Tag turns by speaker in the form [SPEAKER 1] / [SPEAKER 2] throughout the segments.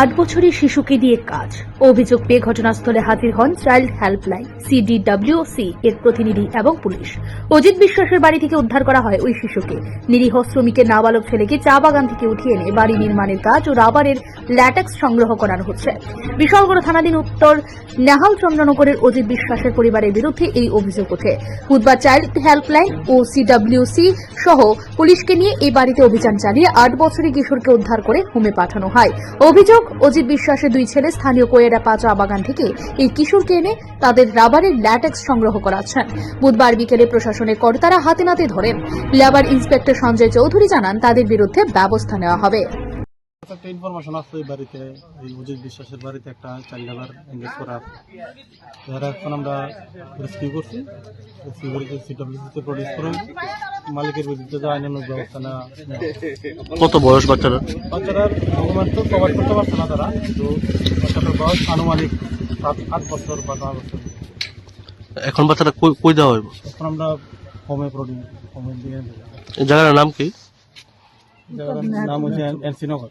[SPEAKER 1] আট বছরের শিশুকে দিয়ে কাজ। অভিযোগ পেয়ে ঘটনাস্থলে হাজির হন চাইল্ড হেল্পলাইন সিডিডব্লিউসি এর প্রতিনিধি এবং পুলিশ। অজিত বিশ্বাসের বাড়ি থেকে উদ্ধার করা হয় ওই শিশুকে। নিরীহ শ্রমিকের নাবালক ছেলেকে চা বাগান থেকে উঠিয়ে এনে বাড়ি নির্মাণের কাজ ও রাবারের ল্যাটেক্স সংগ্রহ করানো হচ্ছে। বিশালগড় থানাধীন উত্তর নেহাল চন্দ্রনগরের অজিত বিশ্বাসের পরিবারের বিরুদ্ধে এই অভিযোগ ওঠে। বুধবার চাইল্ড হেল্পলাইন ও সিডব্লিউসি সহ পুলিশকে নিয়ে এই বাড়িতে অভিযান চালিয়ে আট বছরের কিশোরকে উদ্ধার করে হোমে পাঠানো হয়। অভিযোগ, অজিত বিশ্বাসের দুই ছেলে স্থানীয় কোয়েরা পাচা বাগান থেকে এই কিশোরকে এনে তাদের রাবারের ল্যাটেক্স সংগ্রহ করাচ্ছেন। বুধবার বিকেলে প্রশাসনের কর্তারা হাতে নাতে ধরেন। লেবার ইন্সপেক্টর সঞ্জয় চৌধুরী জানান, তাদের বিরুদ্ধে ব্যবস্থা নেওয়া হবে।
[SPEAKER 2] একটা ইনফরমেশন আসতো এই বাড়িতে এই অজিত বিশ্বাসের বাড়িতে একটা চাইল্ড লেবার এঙ্গেজ করা আছে। এরা এখন আমরা রেস্কিউ করছি। রেস্কিউ করে সিডব্লিউসিতে প্রডিউস করে মালিকের বিরুদ্ধে যে আইনানুক ব্যবস্থা নেওয়া।
[SPEAKER 3] কত বয়স বাচ্চারা?
[SPEAKER 2] বাচ্চারা ডকুমেন্ট তো প্রোভাইড করতে পারছে না তারা কিন্তু বাচ্চাটার বয়স আনুমানিক সাত আট বছর বা নয় বছর।
[SPEAKER 3] এখন বাচ্চারা কই দেওয়া হইব?
[SPEAKER 2] এখন আমরা হোমে প্রডিউস হোমে দিয়ে
[SPEAKER 3] জায়গাটার নাম কি?
[SPEAKER 2] জায়গাটার নাম হচ্ছে NC Nagar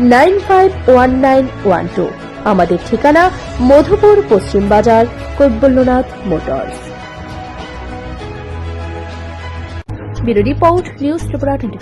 [SPEAKER 1] nine five one nine one two. আমাদের ঠিকানা মধুপুর পশ্চিম বাজার, Kaibalyanath motors. Bureau report, news Tripura twenty